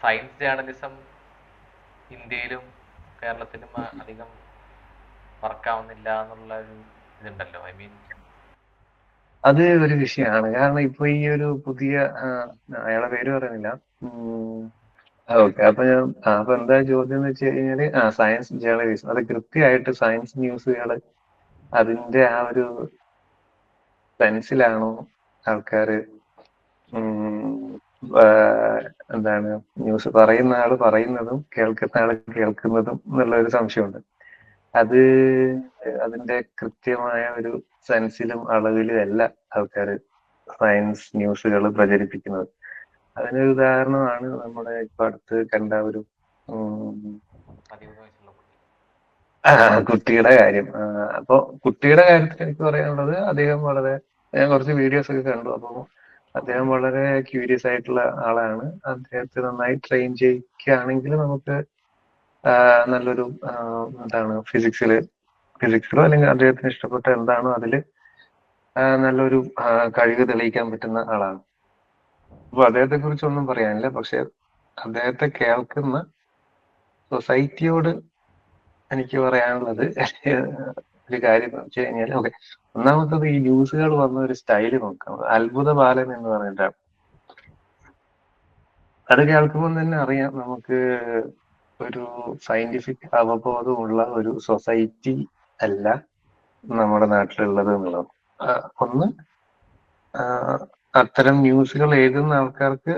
Science journalism ഇന്ത്യയിലും കേരളത്തിലും അധികം വർക്കാവുന്നില്ല എന്നുള്ള ഒരു ഇതുണ്ടല്ലോ. ഐ മീൻ അത് ഒരു വിഷയമാണ്. കാരണം ഇപ്പൊ ഈ ഒരു പുതിയ അയാളെ പേര് പറയുന്നില്ല. ഓക്കെ. അപ്പൊ ഞാൻ അപ്പൊ എന്താ ചോദ്യം എന്ന് വെച്ച് കഴിഞ്ഞാൽ ആ സയൻസ് ജേർണലിസം അത് കൃത്യമായിട്ട് സയൻസ് ന്യൂസുകൾ അതിന്റെ ആ ഒരു സെൻസിലാണോ ആൾക്കാര് എന്താണ് ന്യൂസ് പറയുന്ന ആൾ പറയുന്നതും കേൾക്കുന്ന ആൾ കേൾക്കുന്നതും എന്നുള്ള ഒരു സംശയമുണ്ട്. അത് അതിന്റെ കൃത്യമായ ഒരു സെൻസിലും അളവിലും അല്ല ആൾക്കാർ സയൻസ് ന്യൂസുകൾ പ്രചരിപ്പിക്കുന്നത്. അതിനൊരു ഉദാഹരണമാണ് നമ്മുടെ ഇപ്പൊ അടുത്ത് കണ്ട ഒരു കുട്ടിയുടെ കാര്യം. അപ്പൊ കുട്ടിയുടെ കാര്യത്തിൽ എനിക്ക് പറയാനുള്ളത് അദ്ദേഹം വളരെ ഞാൻ കുറച്ച് വീഡിയോസ് ഒക്കെ കണ്ടു. അപ്പൊ അദ്ദേഹം വളരെ ക്യൂരിയസ് ആയിട്ടുള്ള ആളാണ്. അദ്ദേഹത്തെ നന്നായി ട്രെയിൻ ചെയ്യിക്കുകയാണെങ്കിൽ നമുക്ക് നല്ലൊരു എന്താണ് ഫിസിക്സിൽ ഫിസിക്സിലോ അല്ലെങ്കിൽ അദ്ദേഹത്തിന് ഇഷ്ടപ്പെട്ട എന്താണോ അതിൽ നല്ലൊരു കഴിവ് തെളിയിക്കാൻ പറ്റുന്ന ആളാണ്. അപ്പൊ അദ്ദേഹത്തെ കുറിച്ച് ഒന്നും പറയാനില്ല. പക്ഷെ അദ്ദേഹത്തെ കേൾക്കുന്ന സൊസൈറ്റിയോട് എനിക്ക് പറയാനുള്ളത് ഒരു കാര്യം വെച്ച് കഴിഞ്ഞാൽ ഓക്കെ ഒന്നാമത്തത് ഈ ന്യൂസുകൾ വന്ന ഒരു സ്റ്റൈൽ നോക്കാം. അത്ഭുത ബാലൻ എന്ന് പറഞ്ഞിട്ടാണ് അത് കേൾക്കുമ്പോൾ തന്നെ അറിയാം നമുക്ക് ഒരു സയന്റിഫിക് അവബോധമുള്ള ഒരു സൊസൈറ്റി അല്ല നമ്മുടെ നാട്ടിലുള്ളത് എന്നുള്ളത്. ഒന്ന് അത്തരം ന്യൂസുകൾ എഴുതുന്ന ആൾക്കാർക്ക്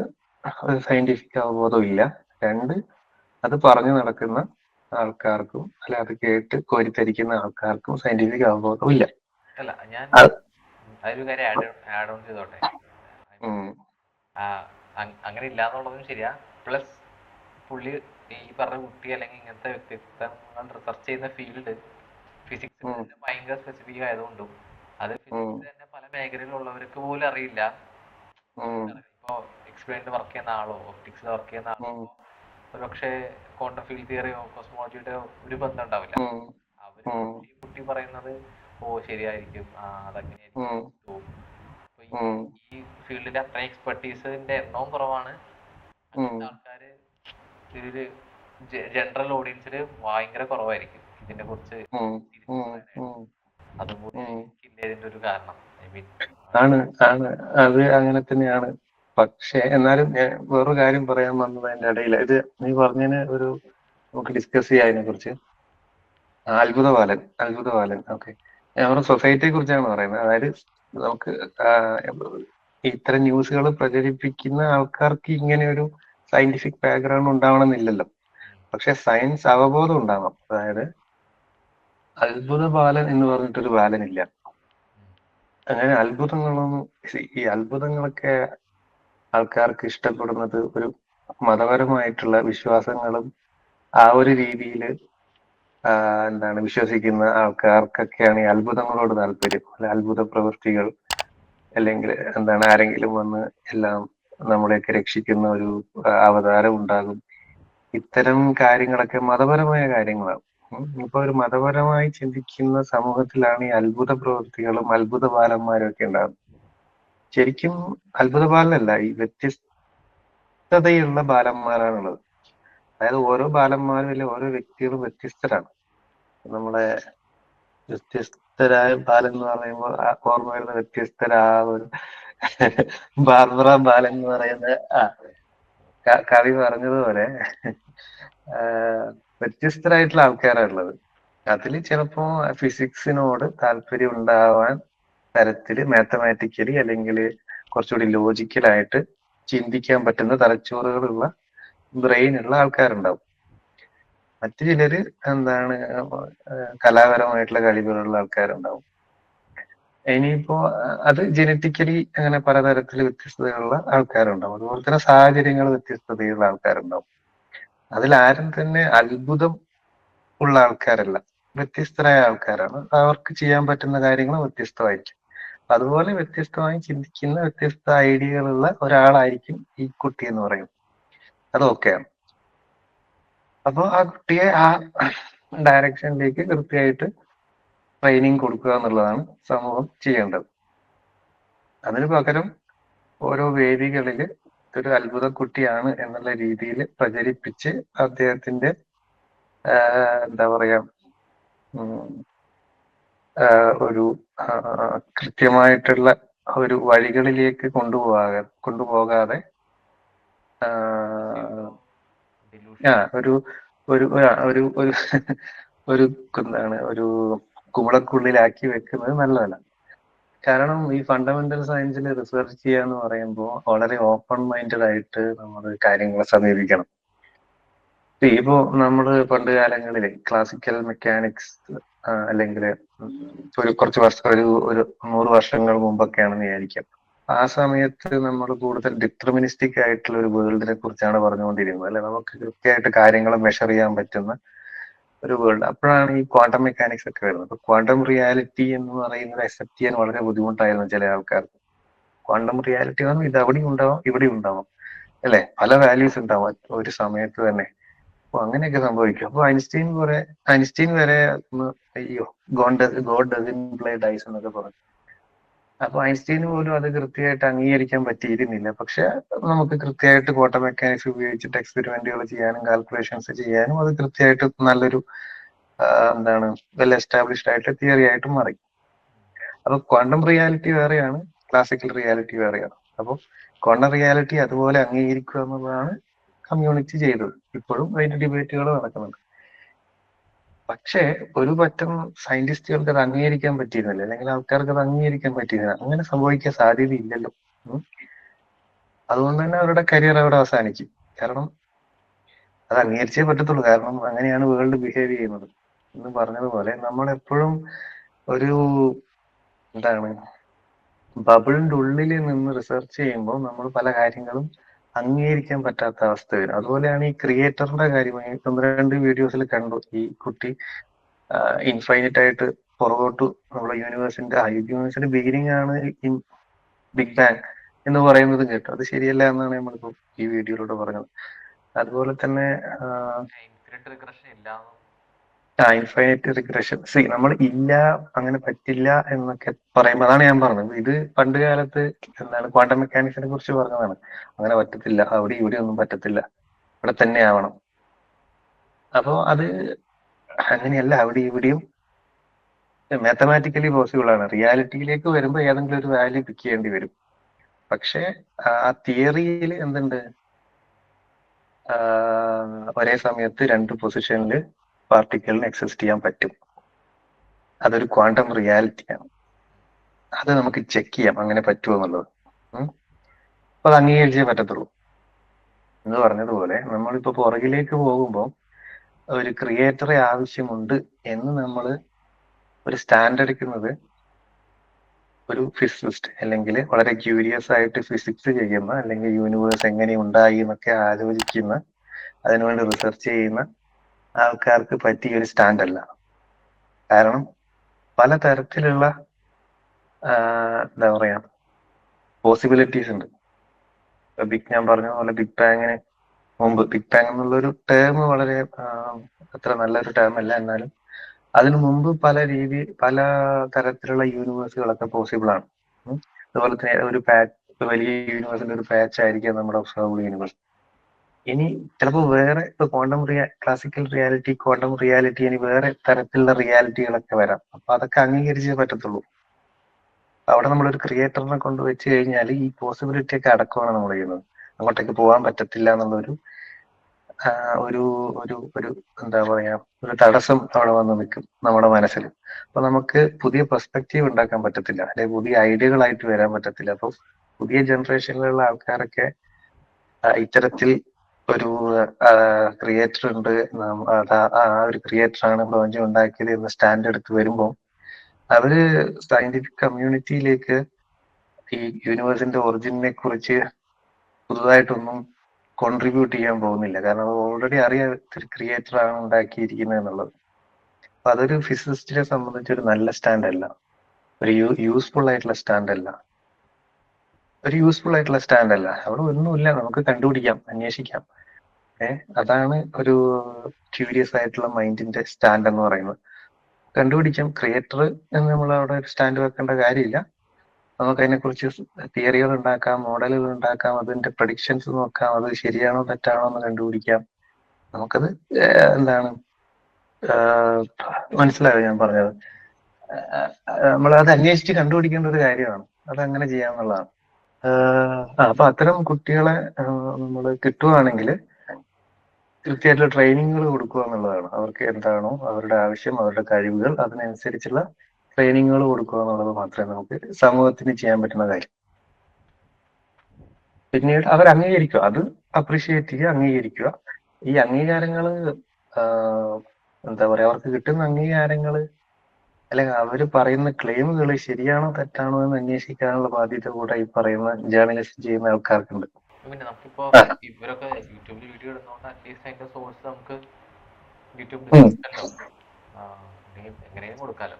ഒരു സയന്റിഫിക് അവബോധം ഇല്ല. രണ്ട് അത് പറഞ്ഞു നടക്കുന്ന ആൾക്കാർക്കും അല്ലെ അത് കേട്ട് കോരിത്തരിക്കുന്ന ആൾക്കാർക്കും സയന്റിഫിക് അവബോധം ഇല്ല. അല്ല ഞാൻ അതൊരു കാര്യം ആഡ് ഓൺ ചെയ്തോട്ടെ. അങ്ങനെ ഇല്ലാന്നുള്ളതും ശരിയാ. പ്ലസ് പുള്ളി ഈ പറഞ്ഞ കുട്ടി അല്ലെങ്കിൽ ഇങ്ങനത്തെ വ്യക്തിത്വങ്ങൾ റിസർച്ച് ചെയ്യുന്ന ഫീൽഡ് ഫിസിക്സ് ഭയങ്കര സ്പെസിഫിക് ആയതുകൊണ്ടും അത് ഫിസിക്സ് തന്നെ പല മേഖലയിലുള്ളവർക്ക് പോലും അറിയില്ല. ഇപ്പോ എക്സ്പ്ലെയിൻഡ് വർക്ക് ചെയ്യുന്ന ആളോ ഒപ്റ്റിക്സിൽ വർക്ക് ചെയ്യുന്ന ആളോ ഒരുപക്ഷെ ക്വാണ്ടം ഫീൽഡ് തിയറിയോ കോസ്മോളജിയുടെ ഒരു ബന്ധം ഉണ്ടാവില്ല. അവർ ഈ കുട്ടി പറയുന്നത് ഓ ശരിയായിരിക്കും. ആ അതങ്ങനെയായിരിക്കും ഈ- ഫീൽഡിന്റെ അത്ര എക്സ്പെർട്ടീസിന്റെ എണ്ണവും കുറവാണ്. ആൾക്കാര് ഇതിൽ ജനറൽ ഓഡിയൻസിന് ഭയങ്കര കുറവായിരിക്കും. ഇതിനെ കുറിച്ച് ഉം, ഉം, ഉം. അതുപോലെ ഉം. ഇല്ല ഇതിന്റെ ഒരു കാരണം. ആണ് ആണ്. അത് അങ്ങനെ തന്നെയാണ്. പക്ഷെ എന്നാലും ഞാൻ വേറൊരു കാര്യം പറയാൻ വന്നത് അതിന്റെ ഇടയിൽ ഇത് നീ പറഞ്ഞതിന് ഒരു നമുക്ക് ഡിസ്കസ് ചെയ്യാം അതിനെ കുറിച്ച് അത്ഭുത ബാലൻ അത്ഭുത ബാലൻ ഓക്കെ നമ്മുടെ സൊസൈറ്റിയെ കുറിച്ചാണ് പറയുന്നത്. അതായത് നമുക്ക് ഇത്തരം ന്യൂസുകൾ പ്രചരിപ്പിക്കുന്ന ആൾക്കാർക്ക് ഇങ്ങനെ ഒരു സയന്റിഫിക് ബാക്ക്ഗ്രൗണ്ട് ഉണ്ടാവണമെന്നില്ലല്ലോ. പക്ഷെ സയൻസ് അവബോധം ഉണ്ടാവണം. അതായത് അത്ഭുത ബാലൻ എന്ന് പറഞ്ഞിട്ടൊരു ബാലൻ ഇല്ല അങ്ങനെ അത്ഭുതങ്ങളൊന്നും ഈ അത്ഭുതങ്ങളൊക്കെ ആൾക്കാർക്ക് ഇഷ്ടപ്പെടുന്നത് ഒരു മതപരമായിട്ടുള്ള വിശ്വാസങ്ങളും ആ ഒരു രീതിയിൽ എന്താണ് വിശ്വസിക്കുന്ന ആൾക്കാർക്കൊക്കെയാണ് ഈ അത്ഭുതങ്ങളോട് താല്പര്യം. അത്ഭുത പ്രവൃത്തികൾ അല്ലെങ്കിൽ എന്താണ് ആരെങ്കിലും വന്ന് എല്ലാം നമ്മളെയൊക്കെ രക്ഷിക്കുന്ന ഒരു അവതാരം ഉണ്ടാകും. ഇത്തരം കാര്യങ്ങളൊക്കെ മതപരമായ കാര്യങ്ങളാണ്. ഇപ്പൊ ഒരു മതപരമായി ചിന്തിക്കുന്ന സമൂഹത്തിലാണ് ഈ അത്ഭുത പ്രവൃത്തികളും അത്ഭുത ബാലന്മാരും ഒക്കെ ഉണ്ടാകുന്നത്. ശരിക്കും അത്ഭുത ബാലനല്ല ഈ വ്യത്യസ്തതയുള്ള ബാലന്മാരാണുള്ളത്. അതായത് ഓരോ ബാലന്മാരും അല്ലെ ഓരോ വ്യക്തികളും വ്യത്യസ്തരാണ്. നമ്മളെ വ്യത്യസ്തരായ ബാലൻ എന്ന് പറയുമ്പോൾ ആ ഓർമ്മ വരുന്ന വ്യത്യസ്തരാ ഒരു ബാർബറ ബാലൻ എന്ന് പറയുന്ന ആ കവി പറഞ്ഞതുപോലെ വ്യത്യസ്തരായിട്ടുള്ള ആൾക്കാരാണ് ഉള്ളത്. അതിൽ ചിലപ്പോ ഫിസിക്സിനോട് താല്പര്യം ഉണ്ടാവാൻ തരത്തിൽ മാത്തമാറ്റിക്കലി അല്ലെങ്കിൽ കുറച്ചുകൂടി ലോജിക്കലായിട്ട് ചിന്തിക്കാൻ പറ്റുന്ന തലച്ചോറുകളുള്ള ബ്രെയിൻ ഉള്ള ആൾക്കാരുണ്ടാവും. മറ്റു ചിലര് എന്താണ് കലാപരമായിട്ടുള്ള കഴിവുകളുള്ള ആൾക്കാരുണ്ടാവും. ഇനിയിപ്പോ അത് ജനറ്റിക്കലി അങ്ങനെ പലതരത്തിൽ വ്യത്യസ്തതയുള്ള ആൾക്കാരുണ്ടാവും. അതുപോലെ തന്നെ സാഹചര്യങ്ങൾ വ്യത്യസ്തതയുള്ള ആൾക്കാരുണ്ടാവും. അതിൽ ആരും തന്നെ അത്ഭുതം ഉള്ള ആൾക്കാരല്ല. വ്യത്യസ്തരായ ആൾക്കാരാണ്. അവർക്ക് ചെയ്യാൻ പറ്റുന്ന കാര്യങ്ങൾ വ്യത്യസ്തമായിരിക്കും. അതുപോലെ വ്യത്യസ്തമായി ചിന്തിക്കുന്ന വ്യത്യസ്ത ഐഡിയകളുള്ള ഒരാളായിരിക്കും ഈ കുട്ടി എന്ന് പറയുന്നത് അത് ഓക്കെയാണ് അപ്പോൾ ആ കുട്ടിയെ ആ ഡയറക്ഷനിലേക്ക് കൃത്യമായിട്ട് ട്രെയിനിങ് കൊടുക്കുക എന്നുള്ളതാണ് സമൂഹം ചെയ്യേണ്ടത്. അതിന് പകരം ഓരോ വേദികളിൽ ഒരു അത്ഭുത കുട്ടിയാണ് എന്നുള്ള രീതിയിൽ പ്രചരിപ്പിച്ച് അദ്ദേഹത്തിന്റെ എന്താ പറയാ ഒരു കൃത്യമായിട്ടുള്ള ഒരു വഴികളിലേക്ക് കൊണ്ടുപോകാതെ കൊണ്ടുപോകാതെ ഒരു ഒരു ഒരു ഒരു ഒരു എന്താണ് ഒരു കുമിളക്കുള്ളിലാക്കി വെക്കുന്നത് നല്ലതല്ല. കാരണം ഈ ഫണ്ടമെന്റൽ സയൻസിൽ റിസർച്ച് ചെയ്യാന്ന് പറയുമ്പോൾ വളരെ ഓപ്പൺ മൈൻഡഡ് ആയിട്ട് നമ്മൾ കാര്യങ്ങളെ സമീപിക്കണം. ഇപ്പോ നമ്മൾ പണ്ട് കാലങ്ങളിൽ ക്ലാസിക്കൽ മെക്കാനിക്സ് അല്ലെങ്കിൽ ഒരു കുറച്ച് വർഷം ഒരു ഒരു നൂറ് വർഷങ്ങൾ മുമ്പൊക്കെയാണെന്ന് വിചാരിക്കാം. ആ സമയത്ത് നമ്മൾ കൂടുതൽ ഡിറ്റർമിനിസ്റ്റിക് ആയിട്ടുള്ള ഒരു വേൾഡിനെ കുറിച്ചാണ് പറഞ്ഞുകൊണ്ടിരുന്നത് അല്ലെ? നമുക്ക് കൃത്യമായിട്ട് കാര്യങ്ങൾ മെഷർ ചെയ്യാൻ പറ്റുന്ന ഒരു വേൾഡ് അപ്പോഴാണ് ഈ ക്വാണ്ടം മെക്കാനിക്സ് ഒക്കെ വരുന്നത്. അപ്പൊ ക്വാണ്ടം റിയാലിറ്റി എന്ന് പറയുന്നത് അക്സെപ്റ്റ് ചെയ്യാൻ വളരെ ബുദ്ധിമുട്ടായിരുന്നു ചില ആൾക്കാർക്ക്. ക്വാണ്ടം റിയാലിറ്റി എന്ന് ഇത് അവിടെയും ഉണ്ടാവും ഇവിടെ ഉണ്ടാവും. അല്ലെ? പല വാല്യൂസ് ഉണ്ടാവും ഒരു സമയത്ത് തന്നെ. അപ്പൊ അങ്ങനെയൊക്കെ സംഭവിക്കും. അപ്പൊ ഐൻസ്റ്റീൻ കുറെ ഐൻസ്റ്റീൻ വരെ അയ്യോ god god doesn't play dice എന്നൊക്കെ പറഞ്ഞു. അപ്പൊ ഐൻസ്റ്റീന് പോലും അത് കൃത്യമായിട്ട് അംഗീകരിക്കാൻ പറ്റിയിരുന്നില്ല. പക്ഷെ നമുക്ക് കൃത്യമായിട്ട് കോട്ട മെക്കാനിക്സ് ഉപയോഗിച്ചിട്ട് എക്സ്പെരിമെന്റുകൾ ചെയ്യാനും കാൽക്കുലേഷൻസ് ചെയ്യാനും അത് കൃത്യമായിട്ട് നല്ലൊരു എന്താണ് വെൽ എസ്റ്റാബ്ലിഷ്ഡ് ആയിട്ട് തിയറി ആയിട്ട് മാറി. അപ്പൊ ക്വാണ്ടം റിയാലിറ്റി വേറെയാണ് ക്ലാസിക്കൽ റിയാലിറ്റി വേറെയാണ്. അപ്പൊ ക്വാണ്ടം റിയാലിറ്റി അതുപോലെ അംഗീകരിക്കുക എന്നുള്ളതാണ് കമ്മ്യൂണിറ്റി ചെയ്തത്. ഇപ്പോഴും അതിന്റെ ഡിബേറ്റുകൾ നടക്കുന്നുണ്ട്. പക്ഷേ ഒരു പറ്റം സയന്റിസ്റ്റുകൾക്ക് അത് അംഗീകരിക്കാൻ പറ്റിയിരുന്നില്ല. അല്ലെങ്കിൽ ആൾക്കാർക്ക് അത് അംഗീകരിക്കാൻ പറ്റിയിരുന്നില്ല. അങ്ങനെ സംഭവിക്കാൻ സാധ്യതയില്ലല്ലോ. അതുകൊണ്ട് തന്നെ അവരുടെ കരിയർ അവിടെ അവസാനിക്കും. കാരണം അത് അംഗീകരിച്ചേ പറ്റത്തുള്ളൂ. കാരണം അങ്ങനെയാണ് വേൾഡ് ബിഹേവ് ചെയ്യുന്നത്. എന്ന് പറഞ്ഞതുപോലെ നമ്മൾ എപ്പോഴും ഒരു എന്താണ് ബബിളിന്റെ ഉള്ളിൽ നിന്ന് റിസർച്ച് ചെയ്യുമ്പോൾ നമ്മൾ പല കാര്യങ്ങളും അംഗീകരിക്കാൻ പറ്റാത്ത അവസ്ഥ വരും. അതുപോലെയാണ് ഈ ക്രിയേറ്ററിന്റെ കാര്യം ഒന്ന് രണ്ട് വീഡിയോസിൽ കണ്ടു. ഈ കുട്ടി ഇൻഫൈനറ്റ് ആയിട്ട് പുറകോട്ട് നമ്മുടെ യൂണിവേഴ്സിന്റെ യൂണിവേഴ്സിന്റെ ബിഗിനിങ് ആണ് ബിഗ് ബാങ് എന്ന് പറയുന്നത് കേട്ടു. അത് ശരിയല്ല എന്നാണ് നമ്മളിപ്പോ ഈ വീഡിയോയിലൂടെ പറഞ്ഞത്. അതുപോലെ തന്നെ ഇൻഫിനിറ്റ് ഇൻഫൈനൈറ്റ് റിഗ്രഷൻ സി നമ്മൾ ഇല്ല അങ്ങനെ പറ്റില്ല എന്നൊക്കെ പറയുമ്പോൾ അതാണ് ഞാൻ പറഞ്ഞത്. ഇത് പണ്ട് കാലത്ത് എന്താണ് ക്വാണ്ടം മെക്കാനിക്സിനെ കുറിച്ച് പറഞ്ഞതാണ്. അങ്ങനെ പറ്റത്തില്ല. അവിടെ ഇവിടെ ഒന്നും പറ്റത്തില്ല. ഇവിടെ തന്നെ ആവണം. അപ്പോ അത് അങ്ങനെയല്ല. അവിടെ ഇവിടെയും മാത്തമാറ്റിക്കലി പോസിബിൾ ആണ്. റിയാലിറ്റിയിലേക്ക് വരുമ്പോൾ ഏതെങ്കിലും ഒരു വാല്യൂ പിക്ക് ചെയ്യേണ്ടി വരും. പക്ഷെ ആ തിയറിയിൽ എന്തുണ്ട്? ഒരേ സമയത്ത് രണ്ട് പൊസിഷനിൽ പാർട്ടിക്കിളിന് എക്സിസ്റ്റ് ചെയ്യാൻ പറ്റും. അതൊരു ക്വാണ്ടം റിയാലിറ്റിയാണ് അത് നമുക്ക് ചെക്ക് ചെയ്യാം അങ്ങനെ പറ്റുമോ എന്നുള്ളത്. അപ്പൊ അത് അംഗീകരിച്ചേ പറ്റത്തുള്ളൂ. എന്ന് പറഞ്ഞതുപോലെ നമ്മളിപ്പോ പുറകിലേക്ക് പോകുമ്പോൾ ഒരു ക്രിയേറ്ററെ ആവശ്യമുണ്ട് എന്ന് നമ്മൾ ഒരു സ്റ്റാൻഡ് എടുക്കുന്നത് ഒരു ഫിസിസ്റ്റ് അല്ലെങ്കിൽ വളരെ ക്യൂരിയസ് ആയിട്ട് ഫിസിക്സ് ചെയ്യുന്ന അല്ലെങ്കിൽ യൂണിവേഴ്സ് എങ്ങനെ ഉണ്ടായി എന്നൊക്കെ ആലോചിക്കുന്ന അതിനുവേണ്ടി റിസർച്ച് ചെയ്യുന്ന ആൾക്കാർക്ക് പറ്റിയ ഒരു സ്റ്റാൻഡ് അല്ല കാരണം പല തരത്തിലുള്ള ആ, എന്താ പറയാ പോസിബിലിറ്റീസ് ഉണ്ട്. ബിഗ് ഞാൻ പറഞ്ഞ പോലെ ബിഗ് ബാങ്ങിന് മുമ്പ് ബിഗ് ബാങ് എന്നുള്ളൊരു ടേം വളരെ അത്ര നല്ലൊരു ടേം അല്ല. എന്നാലും അതിനു മുമ്പ് പല രീതി പല തരത്തിലുള്ള യൂണിവേഴ്സുകളൊക്കെ പോസിബിൾ ആണ്. അതുപോലെ തന്നെ ഒരു പാച്ച് വലിയ യൂണിവേഴ്സിന്റെ ഒരു പാച്ച് ആയിരിക്കാം നമ്മുടെ ഒബ്സർവബിൾ യൂണിവേഴ്സ് ഇനി ചിലപ്പോൾ വേറെ ഇപ്പൊ ക്വാണ്ടം റിയാ ക്ലാസിക്കൽ റിയാലിറ്റി ക്വാണ്ടം റിയാലിറ്റി ഇനി വേറെ തരത്തിലുള്ള റിയാലിറ്റികളൊക്കെ വരാം. അപ്പൊ അതൊക്കെ അംഗീകരിച്ചേ പറ്റത്തുള്ളൂ. അവിടെ നമ്മളൊരു ക്രിയേറ്ററിനെ കൊണ്ട് വെച്ച് കഴിഞ്ഞാൽ ഈ പോസിബിലിറ്റി ഒക്കെ അടക്കമാണ് നമ്മൾ ചെയ്യുന്നത്. അങ്ങോട്ടേക്ക് പോകാൻ പറ്റത്തില്ല എന്നുള്ളൊരു ഒരു ഒരു ഒരു എന്താ പറയാ ഒരു തടസ്സം അവിടെ വന്ന് നിൽക്കും നമ്മുടെ മനസ്സിൽ അപ്പൊ നമുക്ക് പുതിയ പെർസ്പെക്റ്റീവ് ഉണ്ടാക്കാൻ പറ്റത്തില്ല. അല്ലെങ്കിൽ പുതിയ ഐഡിയകളായിട്ട് വരാൻ പറ്റത്തില്ല. അപ്പൊ പുതിയ ജനറേഷനിലുള്ള ആൾക്കാരൊക്കെ ഇത്തരത്തിൽ ഒരു ക്രിയേറ്റർ ഉണ്ട്. ആ ഒരു ക്രിയേറ്റർ ആണ് പ്രപഞ്ചം ഉണ്ടാക്കിയത് എന്ന സ്റ്റാൻഡ് എടുത്ത് വരുമ്പോൾ അവർ സയന്റിഫിക് കമ്മ്യൂണിറ്റിയിലേക്ക് ഈ യൂണിവേഴ്സിന്റെ ഒറിജിനെ കുറിച്ച് പുതുതായിട്ടൊന്നും കോൺട്രിബ്യൂട്ട് ചെയ്യാൻ പോകുന്നില്ല. കാരണം അത് ഓൾറെഡി അറിയാം ക്രിയേറ്റർ ആണ് ഉണ്ടാക്കിയിരിക്കുന്നത് എന്നുള്ളത്. അപ്പൊ അതൊരു ഫിസിസ്റ്റിനെ സംബന്ധിച്ച് ഒരു നല്ല സ്റ്റാൻഡ് അല്ല. ഒരു യൂസ്ഫുൾ ആയിട്ടുള്ള സ്റ്റാൻഡ് അല്ല. ഒരു യൂസ്ഫുൾ ആയിട്ടുള്ള സ്റ്റാൻഡ് അല്ല. അവിടെ ഒന്നുമില്ല. നമുക്ക് കണ്ടുപിടിക്കാം അന്വേഷിക്കാം. ഏഹ് അതാണ് ഒരു ക്യൂരിയസ് ആയിട്ടുള്ള മൈൻഡിന്റെ സ്റ്റാൻഡ് എന്ന് പറയുന്നത്. കണ്ടുപിടിക്കാം. ക്രിയേറ്റർ എന്ന് നമ്മൾ അവിടെ ഒരു സ്റ്റാൻഡ് വെക്കേണ്ട കാര്യമില്ല. നമുക്ക് അതിനെക്കുറിച്ച് തിയറികൾ ഉണ്ടാക്കാം മോഡലുകൾ ഉണ്ടാക്കാം അതിന്റെ പ്രഡിക്ഷൻസ് നോക്കാം അത് ശരിയാണോ തെറ്റാണോ എന്ന് കണ്ടുപിടിക്കാം. നമുക്കത് എന്താണ് മനസ്സിലായോ ഞാൻ പറഞ്ഞത്? നമ്മൾ അത് അന്വേഷിച്ച് കണ്ടുപിടിക്കേണ്ട ഒരു കാര്യമാണ്. അത് അങ്ങനെ ചെയ്യാന്നുള്ളതാണ് അപ്പൊ അത്തരം കുട്ടികളെ നമ്മൾ കിട്ടുവാണെങ്കിൽ കൃത്യമായിട്ടുള്ള ട്രെയിനിങ്ങുകൾ കൊടുക്കുക എന്നുള്ളതാണ്. അവർക്ക് എന്താണോ അവരുടെ ആവശ്യം അവരുടെ കഴിവുകൾ അതിനനുസരിച്ചുള്ള ട്രെയിനിങ്ങുകൾ കൊടുക്കുക എന്നുള്ളത് മാത്രമേ നമുക്ക് സമൂഹത്തിന് ചെയ്യാൻ പറ്റുന്ന കാര്യം. പിന്നീട് അവർ അംഗീകരിക്കുക. അത് അപ്രീഷിയേറ്റ് ചെയ്യുക അംഗീകരിക്കുക. ഈ അംഗീകാരങ്ങൾ എന്താ പറയാ അവർക്ക് കിട്ടുന്ന അംഗീകാരങ്ങൾ അല്ലെങ്കിൽ അവർ പറയുന്ന ക്ലെയിമുകൾ ശരിയാണോ തെറ്റാണോ എന്ന് അന്വേഷിക്കാനുള്ള ബാധ്യത കൂടെ ഈ പറയുന്ന ജേർണലിസ്റ്റ് ചെയ്യുന്ന ആൾക്കാർക്കുണ്ട്. പിന്നെ നമുക്കിപ്പോ. ഇവരൊക്കെ യൂട്യൂബിൽ വീഡിയോ ഇടുന്നോണ്ട് അറ്റ്ലീസ്റ്റ് അതിന്റെ സോഴ്സ് നമുക്ക് യൂട്യൂബിൽ. എങ്ങനെയും കൊടുക്കാലോ.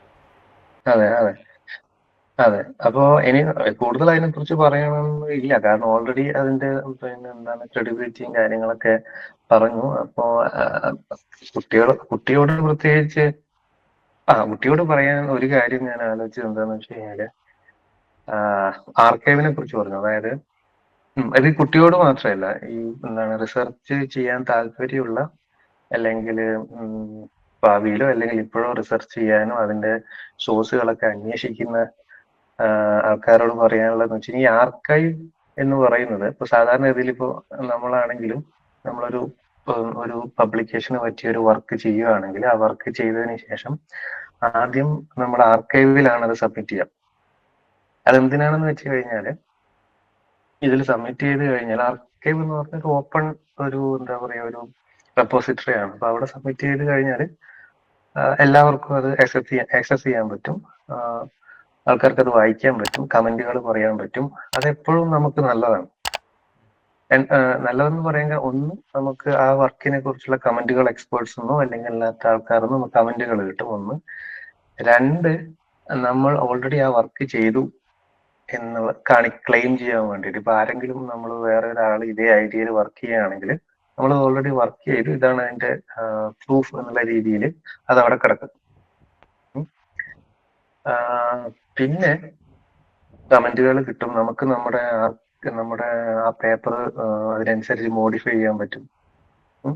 അതെ അതെ. അതെ. അപ്പോ ഇനി കൂടുതൽ അതിനെ കുറിച്ച് പറയണമെന്ന് ഇല്ല. കാരണം ഓൾറെഡി അതിന്റെ പിന്നെ എന്താണ് ക്രെഡിബിലിറ്റിയും കാര്യങ്ങളൊക്കെ പറഞ്ഞു. അപ്പോ കുട്ടികൾ കുട്ടിയോട് പ്രത്യേകിച്ച് ആ കുട്ടിയോട് പറയാൻ ഒരു കാര്യം ഞാൻ ആലോചിച്ചത് എന്താന്ന് വെച്ച് കഴിഞ്ഞാൽ ആർക്കൈവിനെ കുറിച്ച് പറഞ്ഞു. അതായത് ഇത് കുട്ടിയോട് മാത്രമല്ല ഈ എന്താണ് റിസർച്ച് ചെയ്യാൻ താല്പര്യമുള്ള അല്ലെങ്കിൽ ഭാവിയിലോ അല്ലെങ്കിൽ ഇപ്പോഴോ റിസർച്ച് ചെയ്യാനോ അതിന്റെ സോഴ്സുകളൊക്കെ അന്വേഷിക്കുന്ന ആൾക്കാരോട് പറയാനുള്ളതെന്ന് വെച്ചാൽ ഈ ആർക്കൈവ് എന്ന് പറയുന്നത് ഇപ്പൊ സാധാരണ ഗതിയിൽ ഇപ്പോ നമ്മളാണെങ്കിലും നമ്മളൊരു ഒരു പബ്ലിക്കേഷന് പറ്റിയ ഒരു വർക്ക് ചെയ്യുകയാണെങ്കിൽ ആ വർക്ക് ചെയ്തതിന് ശേഷം ആദ്യം നമ്മൾ ആർക്കൈവിലാണ് അത് സബ്മിറ്റ് ചെയ്യുക അതെന്തിനാണെന്ന് വെച്ച് കഴിഞ്ഞാൽ ഇതിൽ സബ്മിറ്റ് ചെയ്ത് കഴിഞ്ഞാൽ ആർക്കൈവ് എന്ന് പറഞ്ഞ ഒരു ഓപ്പൺ ഒരു എന്താ പറയാ ഒരു റെപ്പോസിറ്ററി ആണ്. അപ്പൊ അവിടെ സബ്മിറ്റ് ചെയ്ത് കഴിഞ്ഞാൽ എല്ലാവർക്കും അത് ആക്സസ് ചെയ്യാൻ ആക്സസ് ചെയ്യാൻ പറ്റും. ആൾക്കാർക്ക് അത് വായിക്കാൻ പറ്റും കമന്റുകൾ പറയാൻ പറ്റും. അതെപ്പോഴും നമുക്ക് നല്ലതാണ്. നല്ലതെന്ന് പറയുക ഒന്ന് നമുക്ക് ആ വർക്കിനെ കുറിച്ചുള്ള കമന്റുകൾ എക്സ്പേർട്സ് എന്നോ അല്ലെങ്കിൽ അല്ലാത്ത ആൾക്കാരെന്നോ നമുക്ക് കമന്റുകൾ കിട്ടും ഒന്ന്. രണ്ട് നമ്മൾ ഓൾറെഡി ആ വർക്ക് ചെയ്തു എന്ന് കാണി ക്ലെയിം ചെയ്യാൻ വേണ്ടിയിട്ട്. ഇപ്പൊ ആരെങ്കിലും നമ്മൾ വേറെ ഒരാൾ ഇതേ ഐഡിയയിൽ വർക്ക് ചെയ്യുകയാണെങ്കിൽ നമ്മൾ ഓൾറെഡി വർക്ക് ചെയ്തു. ഇതാണ് അതിന്റെ പ്രൂഫ് എന്നുള്ള രീതിയിൽ അത് അവിടെ കിടക്കും. പിന്നെ കമന്റുകൾ കിട്ടും. നമുക്ക് നമ്മുടെ ആ- നമ്മുടെ ആ പേപ്പർ അതിനനുസരിച്ച് മോഡിഫൈ ചെയ്യാൻ പറ്റും.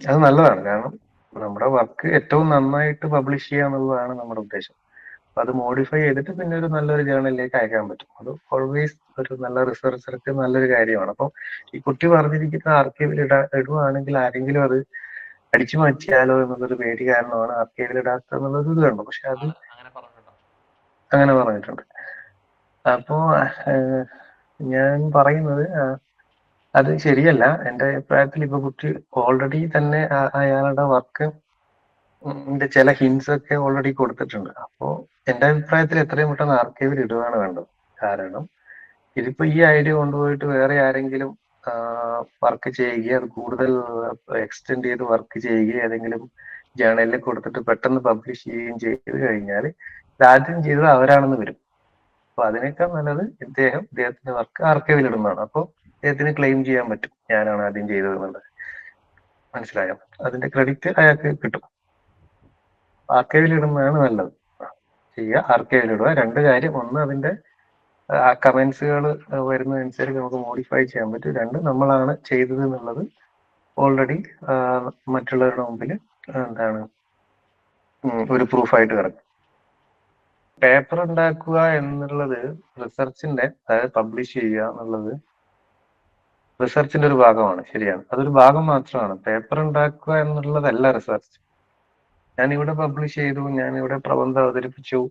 അത് നല്ലതാണ്. കാരണം നമ്മുടെ വർക്ക് ഏറ്റവും നന്നായിട്ട് പബ്ലിഷ് ചെയ്യുക എന്നുള്ളതാണ് നമ്മുടെ ഉദ്ദേശം. അപ്പൊ അത് മോഡിഫൈ ചെയ്തിട്ട് പിന്നെ ഒരു നല്ലൊരു ജേണലിലേക്ക് അയക്കാൻ പറ്റും. അത് ഓൾവേസ് ഒരു നല്ല റിസർച്ചർക്ക് നല്ലൊരു കാര്യമാണ്. അപ്പം ഈ കുട്ടി പറഞ്ഞിരിക്കുന്ന ആർക്കൈവിൽ ഇടാ ഇടുവാണെങ്കിൽ ആരെങ്കിലും അത് അടിച്ചു മാറ്റിയാലോ എന്നുള്ളൊരു പേടി കാരണമാണ് ആർക്കൈവിൽ ഇടാത്ത എന്നുള്ളൊരു ഇത് കണ്ടു പക്ഷെ അത് അങ്ങനെ പറഞ്ഞിട്ടുണ്ടോ? അങ്ങനെ പറഞ്ഞിട്ടുണ്ട്. അപ്പോ ഞാൻ പറയുന്നത് അത് ശരിയല്ല. എന്റെ അഭിപ്രായത്തിൽ ഇപ്പൊ കുട്ടി ഓൾറെഡി തന്നെ അയാളുടെ വർക്ക് ചില ഹിൻസ് ഒക്കെ ഓൾറെഡി കൊടുത്തിട്ടുണ്ട്. അപ്പോ എന്റെ അഭിപ്രായത്തിൽ എത്രയും പെട്ടെന്ന് ആർക്കൈവിൽ ഇടുകയാണ് വേണ്ടത്. കാരണം ഇതിപ്പോ ഈ ഐഡിയ കൊണ്ടുപോയിട്ട് വേറെ ആരെങ്കിലും വർക്ക് ചെയ്യുകയോ അത് കൂടുതൽ എക്സ്റ്റെൻഡ് ചെയ്ത് വർക്ക് ചെയ്യുകയോ ഏതെങ്കിലും ജേണലിൽ കൊടുത്തിട്ട് പെട്ടെന്ന് പബ്ലിഷ് ചെയ്യുകയും ചെയ്ത് കഴിഞ്ഞാൽ ഇത് ആദ്യം ചെയ്തത് അവരാണെന്ന് വരും. അപ്പൊ അതിനേക്കാൾ നല്ലത് ഇദ്ദേഹം ഇദ്ദേഹത്തിന്റെ വർക്ക് ആർക്കൈവിൽ ഇടുന്നതാണ് അപ്പോൾ ഇദ്ദേഹത്തിന് ക്ലെയിം ചെയ്യാൻ പറ്റും. ഞാനാണ് ആദ്യം ചെയ്തത് എന്നുള്ളത്. മനസ്സിലായോ? അതിന്റെ ക്രെഡിറ്റ് അയാൾക്ക് കിട്ടും. ആർക്കൈവിൽ ഇടുന്നതാണ് നല്ലത്. ചെയ്യുക ആർക്കൈവിൽ ഇടുക രണ്ട് കാര്യം. ഒന്ന് അതിന്റെ ആ കമന്റ്സുകൾ വരുന്നതനുസരിച്ച് നമുക്ക് മോഡിഫൈ ചെയ്യാൻ പറ്റും. രണ്ട് നമ്മളാണ് ചെയ്തത് എന്നുള്ളത് ഓൾറെഡി മറ്റുള്ളവരുടെ മുമ്പിൽ എന്താണ് ഒരു പ്രൂഫായിട്ട് കിടക്കും. പേപ്പർ ഉണ്ടാക്കുക എന്നുള്ളത് റിസർച്ചിന്റെ അതായത് പബ്ലിഷ് ചെയ്യുക എന്നുള്ളത് റിസർച്ചിന്റെ ഒരു ഭാഗമാണ്. ശരിയാണ്. അതൊരു ഭാഗം മാത്രമാണ്. പേപ്പർ ഉണ്ടാക്കുക എന്നുള്ളതല്ല റിസർച്ച് ഞാൻ ഇവിടെ പബ്ലിഷ് ചെയ്തു ഞാൻ ഇവിടെ പ്രബന്ധം അവതരിപ്പിച്ചു.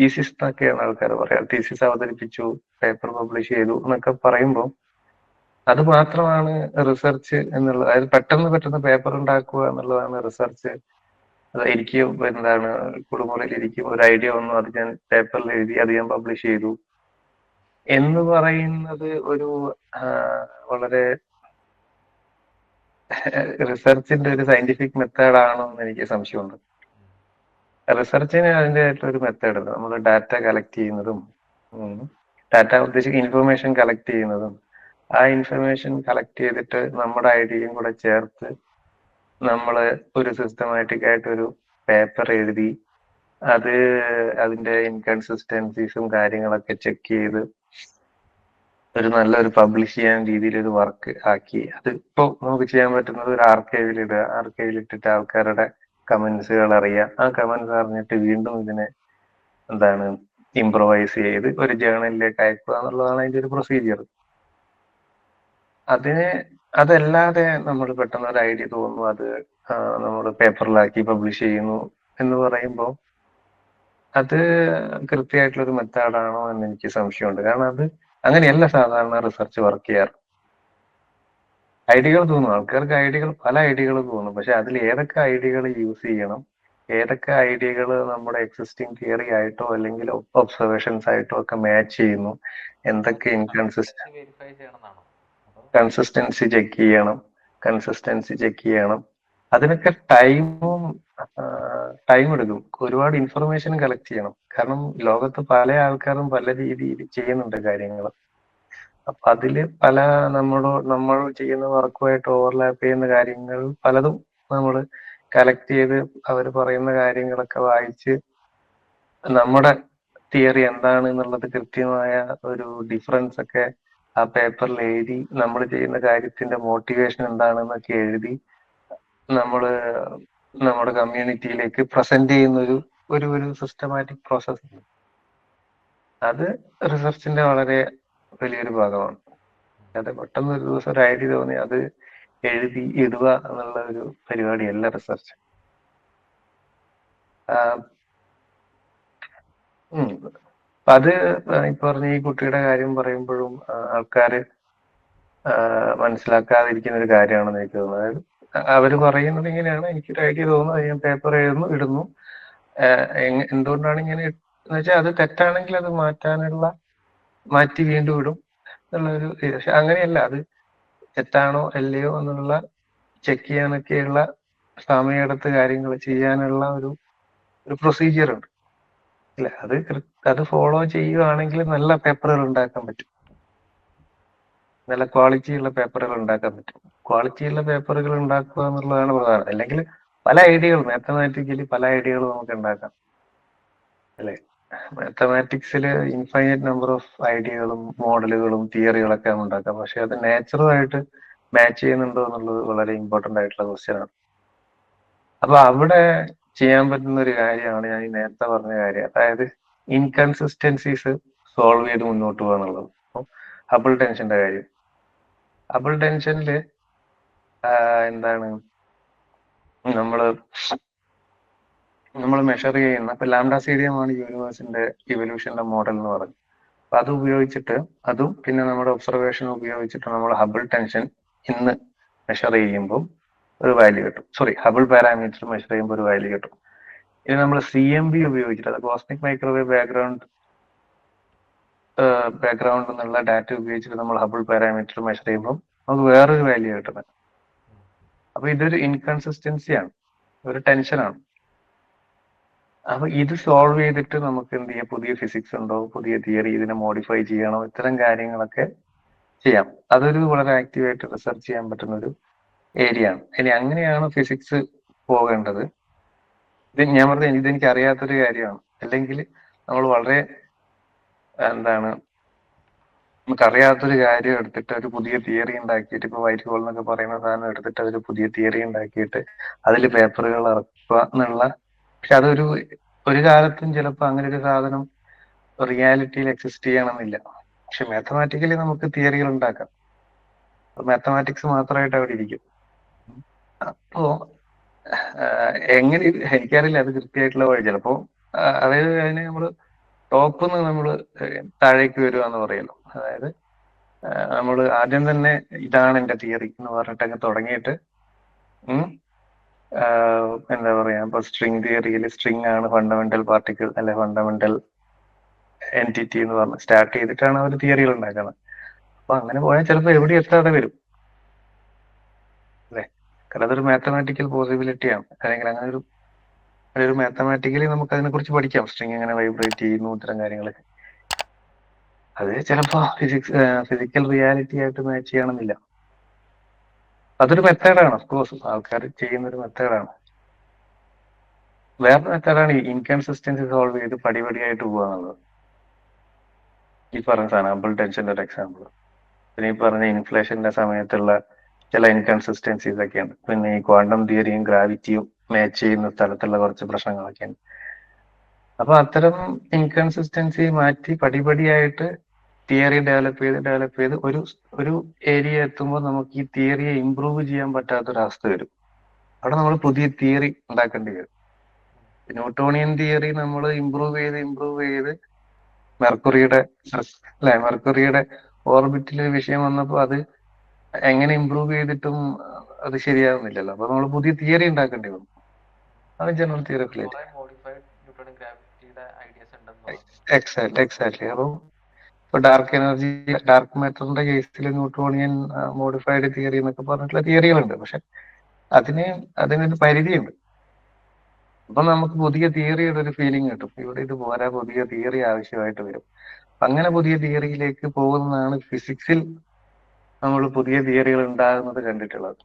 തീസിസ് എന്നൊക്കെയാണ് ആൾക്കാർ പറയാം തീസിസ് അവതരിപ്പിച്ചു പേപ്പർ പബ്ലിഷ് ചെയ്തു എന്നൊക്കെ പറയുമ്പോൾ അത് മാത്രമാണ് റിസർച്ച് എന്നുള്ളത്. അതായത് പെട്ടെന്ന് പെട്ടെന്ന് പേപ്പർ ഉണ്ടാക്കുക എന്നുള്ളതാണ് റിസർച്ച് എനിക്ക് എന്താണ് കുടുംബത്തിൽ എനിക്ക് ഒരു ഐഡിയ വന്നു. അത് ഞാൻ പേപ്പറിൽ എഴുതി അത് ഞാൻ പബ്ലിഷ് ചെയ്തു. എന്ന് പറയുന്നത് ഒരു വളരെ റിസർച്ചിന്റെ ഒരു സയന്റിഫിക് മെത്തേഡ് ആണോ എന്ന് എനിക്ക് സംശയമുണ്ട്. റിസർച്ചിന് അതിന്റെതായിട്ടുള്ള ഒരു മെത്തേഡ് ഉണ്ട്. നമ്മൾ ഡാറ്റ കളക്ട് ചെയ്യുന്നതും ഡാറ്റ ഉദ്ദേശിക്കുന്ന ഇൻഫർമേഷൻ കളക്ട് ചെയ്യുന്നതും. ആ ഇൻഫർമേഷൻ കളക്ട് ചെയ്തിട്ട് നമ്മുടെ ഐഡിയയും കൂടെ ചേർത്ത് നമ്മൾ ഒരു സിസ്റ്റമാറ്റിക് ആയിട്ട് ഒരു പേപ്പർ എഴുതി അത് അതിന്റെ ഇൻകൺസിസ്റ്റൻസീസും കാര്യങ്ങളൊക്കെ ചെക്ക് ചെയ്ത് ഒരു നല്ലൊരു പബ്ലിഷ് ചെയ്യാൻ രീതിയിൽ ഒരു വർക്ക് ആക്കി. അത് ഇപ്പൊ നമുക്ക് ചെയ്യാൻ പറ്റുന്നത് ഒരു ആർക്കൈവിൽ ഇടുക. ആർക്കൈവിൽ ഇട്ടിട്ട് ആൾക്കാരുടെ കമന്റ്സുകൾ അറിയാം ആ കമന്റ്സ് അറിഞ്ഞിട്ട് വീണ്ടും ഇതിനെ എന്താണ് ഇംപ്രവൈസ് ചെയ്ത് ഒരു ജേണലിലേക്ക് അയക്കുക എന്നുള്ളതാണ് അതിന്റെ ഒരു പ്രൊസീജിയർ അതിന് അതല്ലാതെ നമ്മൾ പെട്ടെന്ന് ഒരു ഐഡിയ തോന്നുന്നു അത് നമ്മൾ പേപ്പറിലാക്കി പബ്ലിഷ് ചെയ്യുന്നു എന്ന് പറയുമ്പോൾ അത് കൃത്യമായിട്ടുള്ള ഒരു മെത്തേഡാണോ എന്ന് എനിക്ക് സംശയമുണ്ട്. കാരണം അത് അങ്ങനെയല്ല സാധാരണ റിസർച്ച് വർക്ക് ചെയ്യാറ്. ഐഡിയകൾ തോന്നും. ആൾക്കാർക്ക് ഐഡിയകൾ പല ഐഡിയകൾ തോന്നും. പക്ഷെ അതിൽ ഏതൊക്കെ ഐഡിയകൾ യൂസ് ചെയ്യണം? ഏതൊക്കെ ഐഡിയകൾ നമ്മുടെ എക്സിസ്റ്റിംഗ് തിയറി ആയിട്ടോ അല്ലെങ്കിൽ ഒബ്സർവേഷൻസ് ആയിട്ടോ ഒക്കെ മാച്ച് ചെയ്യുന്നു? എന്തൊക്കെ ഇൻകൺസിസ്റ്റന്റ് വെരിഫൈ അതോ കൺസിസ്റ്റൻസി ചെക്ക് ചെയ്യണം കൺസിസ്റ്റൻസി ചെക്ക് ചെയ്യണം. അതിനൊക്കെ ടൈമും ടൈം എടുക്കും. ഒരുപാട് ഇൻഫർമേഷൻ കളക്ട് ചെയ്യണം. കാരണം ലോകത്ത് പല ആൾക്കാരും പല രീതിയിൽ ചെയ്യുന്നുണ്ട് കാര്യങ്ങൾ. അപ്പൊ അതിൽ പല നമ്മളോ നമ്മൾ ചെയ്യുന്ന വർക്കുമായിട്ട് ഓവർലാപ്പ് ചെയ്യുന്ന കാര്യങ്ങൾ പലതും നമ്മൾ കളക്ട് ചെയ്ത് അവർ പറയുന്ന കാര്യങ്ങളൊക്കെ വായിച്ച് നമ്മുടെ തിയറി എന്താണ് എന്നുള്ളത് കൃത്യമായ ഒരു ഡിഫറൻസ് ഒക്കെ ആ പേപ്പറിൽ എഴുതി നമ്മൾ ചെയ്യുന്ന കാര്യത്തിന്റെ മോട്ടിവേഷൻ എന്താണെന്നൊക്കെ എഴുതി നമ്മൾ നമ്മുടെ കമ്മ്യൂണിറ്റിയിലേക്ക് പ്രസന്റ് ചെയ്യുന്ന ഒരു ഒരു ഒരു സിസ്റ്റമാറ്റിക് പ്രോസസ് അത് റിസർച്ചിന്റെ വളരെ വലിയൊരു ഭാഗമാണ്. അത് പെട്ടെന്ന് ഒരു ദിവസം ഒരു ഐഡിയ തോന്നി അത് എഴുതി ഇടുക എന്നുള്ള ഒരു പരിപാടിയല്ല റിസർച്ച് അത് ഈ പറഞ്ഞ ഈ കുട്ടിയുടെ കാര്യം പറയുമ്പോഴും ആൾക്കാര് മനസ്സിലാക്കാതിരിക്കുന്ന ഒരു കാര്യമാണെന്ന് എനിക്ക് തോന്നുന്നത് അതായത് അവർ പറയുന്നത് ഇങ്ങനെയാണ്. എനിക്കൊരു ഐഡിയ തോന്നുന്നു. അത് ഞാൻ പേപ്പർ എഴുതുന്നു ഇടുന്നു. എന്തുകൊണ്ടാണ് ഇങ്ങനെ എന്ന് വെച്ചാൽ അത് തെറ്റാണെങ്കിൽ അത് മാറ്റാനുള്ള മാറ്റി വീണ്ടും ഇടും എന്നുള്ളൊരു പക്ഷെ അങ്ങനെയല്ല. അത് തെറ്റാണോ അല്ലയോ എന്നുള്ള ചെക്ക് ചെയ്യാനൊക്കെയുള്ള സമയമെടുത്ത് കാര്യങ്ങൾ ചെയ്യാനുള്ള ഒരു ഒരു പ്രൊസീജിയർ ഉണ്ട്. ഇല്ല. അത് അത് ഫോളോ ചെയ്യുകയാണെങ്കിൽ നല്ല പേപ്പറുകൾ ഉണ്ടാക്കാൻ പറ്റും. നല്ല ക്വാളിറ്റിയുള്ള പേപ്പറുകൾ ഉണ്ടാക്കാൻ പറ്റും. ക്വാളിറ്റിയുള്ള പേപ്പറുകൾ ഉണ്ടാക്കുക എന്നുള്ളതാണ് പ്രധാനം. അല്ലെങ്കിൽ പല ഐഡിയകൾ മാത്തമാറ്റിക്കലി പല ഐഡിയകൾ നമുക്ക് ഉണ്ടാക്കാം. അല്ലെ? മാത്തമാറ്റിക്സിൽ ഇൻഫൈനൈറ്റ് നമ്പർ ഓഫ് ഐഡിയകളും മോഡലുകളും തിയറികളൊക്കെ ഉണ്ടാക്കാം. പക്ഷെ അത് നാച്ചുറലായിട്ട് മാച്ച് ചെയ്യുന്നുണ്ടോ എന്നുള്ളത് വളരെ ഇമ്പോർട്ടന്റ് ആയിട്ടുള്ള ക്വസ്റ്റ്യൻ ആണ്. അപ്പൊ അവിടെ ചെയ്യാൻ പറ്റുന്ന ഒരു കാര്യമാണ് ഞാൻ ഈ നേരത്തെ പറഞ്ഞ കാര്യം. അതായത് ഇൻകൺസിസ്റ്റൻസീസ് സോൾവ് ചെയ്ത് മുന്നോട്ട് പോകുക എന്നുള്ളത്. ഹബിൾ ടെൻഷന്റെ കാര്യം. ഹബിൾ ടെൻഷനിൽ എന്താണ്? നമ്മൾ നമ്മൾ മെഷർ ചെയ്യുന്ന ഇപ്പൊ ലാംഡ സീഡിയം ആണ് യൂണിവേഴ്സിന്റെ ഇവല്യൂഷന്റെ മോഡൽ എന്ന് പറഞ്ഞു അപ്പൊ അത് ഉപയോഗിച്ചിട്ട് അതും പിന്നെ നമ്മുടെ ഒബ്സർവേഷൻ ഉപയോഗിച്ചിട്ട് നമ്മൾ ഹബിൾ ടെൻഷൻ ഇന്ന് മെഷർ ചെയ്യുമ്പോൾ ഒരു വാല്യൂ കിട്ടും. സോറി ഹബിൾ പാരാമീറ്റർ മെഷർ ചെയ്യുമ്പോൾ ഒരു വാല്യൂ കിട്ടും. ഇനി നമ്മൾ സി എം ബി ഉപയോഗിച്ചിട്ട് അത് കോസ്മിക് മൈക്രോവേവ് ബാക്ക്ഗ്രൗണ്ട് ബാക്ക്ഗ്രൗണ്ട് എന്നുള്ള ഡാറ്റ ഉപയോഗിച്ചിട്ട് നമ്മൾ ഹബിൾ പാരാമീറ്റർ മെഷർ ചെയ്യുമ്പോൾ നമുക്ക് വേറൊരു വാല്യൂ കിട്ടുന്നത്. അപ്പൊ ഇതൊരു ഇൻകൺസിസ്റ്റൻസിയാണ് ഒരു ടെൻഷനാണ് അപ്പൊ ഇത് സോൾവ് ചെയ്തിട്ട് നമുക്ക് എന്ത് ചെയ്യാം? പുതിയ ഫിസിക്സ് ഉണ്ടോ? പുതിയ തിയറി ഇതിനെ മോഡിഫൈ ചെയ്യണോ? ഇത്തരം കാര്യങ്ങളൊക്കെ ചെയ്യാം. അതൊരു വളരെ ആക്റ്റീവായിട്ട് റിസർച്ച് ചെയ്യാൻ പറ്റുന്ന ഒരു ഏരിയ. ഇനി അങ്ങനെയാണ് ഫിസിക്സ് പോകേണ്ടത്. ഇത് ഞാൻ പറഞ്ഞ ഇതെനിക്ക് അറിയാത്തൊരു കാര്യമാണ്. അല്ലെങ്കിൽ നമ്മൾ വളരെ എന്താണ് നമുക്ക് അറിയാത്തൊരു കാര്യം എടുത്തിട്ട് ഒരു പുതിയ തിയറി ഉണ്ടാക്കിയിട്ട് ഇപ്പൊ വൈറ്റ് ഹോൾ എന്നൊക്കെ പറയുന്ന സാധനം എടുത്തിട്ട് അതൊരു പുതിയ തിയറി ഉണ്ടാക്കിയിട്ട് അതിൽ പേപ്പറുകൾ ഇറക്കുക എന്നുള്ള പക്ഷെ അതൊരു ഒരു കാലത്തും ചിലപ്പോൾ അങ്ങനെ ഒരു സാധനം റിയാലിറ്റിയിൽ എക്സിസ്റ്റ് ചെയ്യണമെന്നില്ല. പക്ഷെ മാത്തമാറ്റിക്കലി നമുക്ക് തിയറികൾ ഉണ്ടാക്കാം. മാത്തമാറ്റിക്സ് മാത്രമായിട്ട് അവിടെ ഇരിക്കും. അപ്പോ എങ്ങനെ എനിക്കറിയില്ല അത് കൃത്യമായിട്ടുള്ള വഴി. ചിലപ്പോ അതായത് അതിനെ നമ്മൾ ടോപ്പ് നിന്ന് നമ്മൾ താഴേക്ക് വരിക എന്ന് പറയല്ലോ. അതായത് നമ്മൾ ആദ്യം തന്നെ ഇതാണ് എന്റെ തിയറി എന്ന് പറഞ്ഞിട്ടൊക്കെ തുടങ്ങിയിട്ട് എന്താ പറയാ ഇപ്പൊ സ്ട്രിങ് തിയറിയിൽ സ്ട്രിങ് ആണ് ഫണ്ടമെന്റൽ പാർട്ടിക്കിൾ അല്ലെ ഫണ്ടമെന്റൽ എന്റിറ്റി എന്ന് പറഞ്ഞ് സ്റ്റാർട്ട് ചെയ്തിട്ടാണ് അവർ തിയറികൾ ഉണ്ടാക്കുന്നത്. അപ്പൊ അങ്ങനെ പോയാൽ ചിലപ്പോൾ എവിടെ എത്താതെ വരും. കാരണം അതൊരു മാത്തമാറ്റിക്കൽ പോസിബിലിറ്റിയാണ് അല്ലെങ്കിൽ അങ്ങനെ ഒരു ഒരു മാത്തമാറ്റിക്കലി നമുക്ക് അതിനെ കുറിച്ച് പഠിക്കാം. സ്ട്രിങ് എങ്ങനെ വൈബ്രേറ്റ് ചെയ്യുന്നു ഇത്തരം കാര്യങ്ങളൊക്കെ. അത് ചിലപ്പോ ഫിസിക്സ് ഫിസിക്കൽ റിയാലിറ്റി ആയിട്ട് മാച്ച് ചെയ്യണമെന്നില്ല. അതൊരു മെത്തേഡാണ് അഫ്കോഴ്സ് ആൾക്കാർ ചെയ്യുന്ന ഒരു മെത്തേഡാണ് വേറെ മെത്തേഡാണ് ഈ ഇൻകൺസിസ്റ്റൻസി സോൾവ് ചെയ്ത് പടിപടിയായിട്ട് പോകാന്നുള്ളത് ഈ പറഞ്ഞ സാധനം ടെൻഷന്റെ ഒരു എക്സാമ്പിൾ പിന്നെ ഈ പറഞ്ഞ ഇൻഫ്ലേഷന്റെ സമയത്തുള്ള ചില ഇൻകൺസിസ്റ്റൻസീസ് ഒക്കെയുണ്ട്. പിന്നെ ഈ ക്വാണ്ടം തിയറിയും ഗ്രാവിറ്റിയും മാച്ച് ചെയ്യുന്ന സ്ഥലത്തുള്ള കുറച്ച് പ്രശ്നങ്ങളൊക്കെയുണ്ട്. അപ്പൊ അത്തരം ഇൻകൺസിസ്റ്റൻസി മാറ്റി പടിപടിയായിട്ട് തിയറി ഡെവലപ്പ് ചെയ്ത് ഡെവലപ്പ് ചെയ്ത് ഒരു ഒരു ഏരിയ എത്തുമ്പോൾ നമുക്ക് ഈ തിയറിയെ ഇമ്പ്രൂവ് ചെയ്യാൻ പറ്റാത്തൊരവസ്ഥ വരും. അവിടെ നമ്മൾ പുതിയ തിയറി ഉണ്ടാക്കേണ്ടി വരും. ന്യൂട്ടോണിയൻ തിയറി നമ്മൾ ഇമ്പ്രൂവ് ചെയ്ത് ഇമ്പ്രൂവ് ചെയ്ത് മെർക്കുറിയുടെ അല്ലെ മെർക്കുറിയുടെ ഓർബിറ്റിൽ വിഷയം വന്നപ്പോൾ അത് എങ്ങനെ ഇമ്പ്രൂവ് ചെയ്തിട്ടും അത് ശരിയാവുന്നില്ലല്ലോ. അപ്പൊ നമ്മൾ പുതിയ തിയറി ഉണ്ടാക്കേണ്ടി വന്നു. അത് general theory of light exact exact exactly അപ്പം ഇപ്പൊ ഡാർക്ക് എനർജി ഡാർക്ക് മാറ്ററിന്റെ കേസിൽ ന്യൂട്രോണിയൻ മോഡിഫൈഡ് തിയറി എന്നൊക്കെ പറഞ്ഞിട്ടുള്ള തിയറികളുണ്ട് പക്ഷെ അതിന് അതിനൊരു പരിധിയുണ്ട്. അപ്പൊ നമുക്ക് പുതിയ തിയറിയുടെ ഒരു ഫീലിംഗ് കിട്ടും. ഇവിടെ ഇത് പോരാ പുതിയ തിയറി ആവശ്യമായിട്ട് വരും. അങ്ങനെ പുതിയ തിയറിയിലേക്ക് പോകുന്നതാണ് ഫിസിക്സിൽ നമ്മൾ പുതിയ തിയറികൾ ഉണ്ടാകുന്നത് കണ്ടിട്ടുള്ളത്.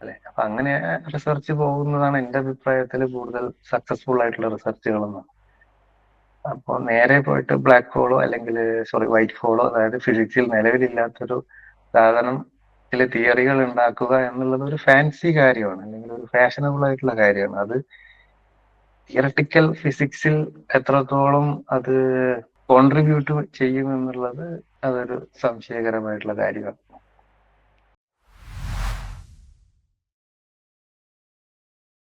അല്ലെ? അപ്പൊ അങ്ങനെ റിസർച്ച് പോകുന്നതാണ് എന്റെ അഭിപ്രായത്തിൽ കൂടുതൽ സക്സസ്ഫുൾ ആയിട്ടുള്ള റിസർച്ചുകളെന്ന്. അപ്പോൾ അപ്പൊ നേരെ പോയിട്ട് ബ്ലാക്ക് ഹോളോ അല്ലെങ്കിൽ സോറി വൈറ്റ് ഹോളോ അതായത് ഫിസിക്സിൽ നിലവിലില്ലാത്തൊരു സാധനം ചില തിയറികൾ ഉണ്ടാക്കുക എന്നുള്ളത് ഒരു ഫാൻസി കാര്യമാണ്. അല്ലെങ്കിൽ ഒരു ഫാഷനബിൾ ആയിട്ടുള്ള കാര്യമാണ്. അത് തിയറട്ടിക്കൽ ഫിസിക്സിൽ എത്രത്തോളം അത് കോൺട്രിബ്യൂട്ട് ചെയ്യുമെന്നുള്ളത് അതൊരു സംശയകരമായിട്ടുള്ള കാര്യമാണ്.